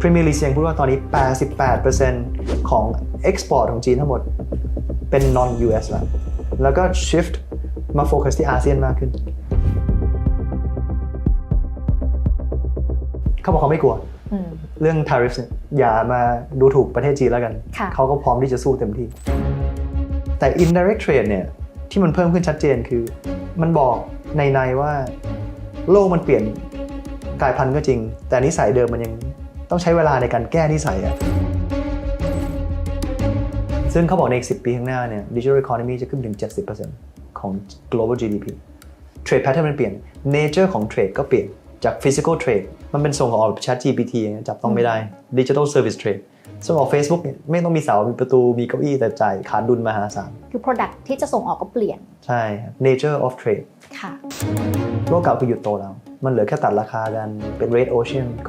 Premier League ยังพูดว่าตอนนี้ 88%ของ export ของจีนทั้งหมดเป็น non US แล้ว แล้วก็ shift มาโฟกัสที่อาเซียนมากขึ้น เขาบอกเขาไม่กลัวอืมเรื่อง tariffs เนี่ยอย่ามาดูถูกประเทศจีนแล้วกันค่ะเขาก็พร้อมที่จะสู้เต็มที่ แต่ indirect trade เนี่ย ที่มันเพิ่มขึ้นชัดเจนคือ มันบอกในในๆว่า โลกมันเปลี่ยนกลายพันธุ์ก็จริง แต่นิสัยเดิมมันยัง ต้องใช้เวลาในการแก้นิสัยอะซึ่งเขาบอกในอีก 10 ปีข้างหน้าเนี่ย digital economy จะขึ้นถึง 70%ของ global GDP trade pattern มันเปลี่ยน nature ของ trade ก็เปลี่ยนจาก physical trade มันเป็นส่งของออก chat GPT อย่างเงี้ยจับต้องไม่ได้ digital service trade ส่งออก Facebook เนี่ยไม่ต้องมีเสา มีประตู มีเก้าอี้แต่จ่ายขาดดุลมหาศาล คือ Product ที่จะส่งออกก็เปลี่ยน ใช่ครับ nature of trade ค่ะ โลกเก่าคือหยุดโตแล้ว มันเหลือแค่ตัดราคากัน เป็น red ocean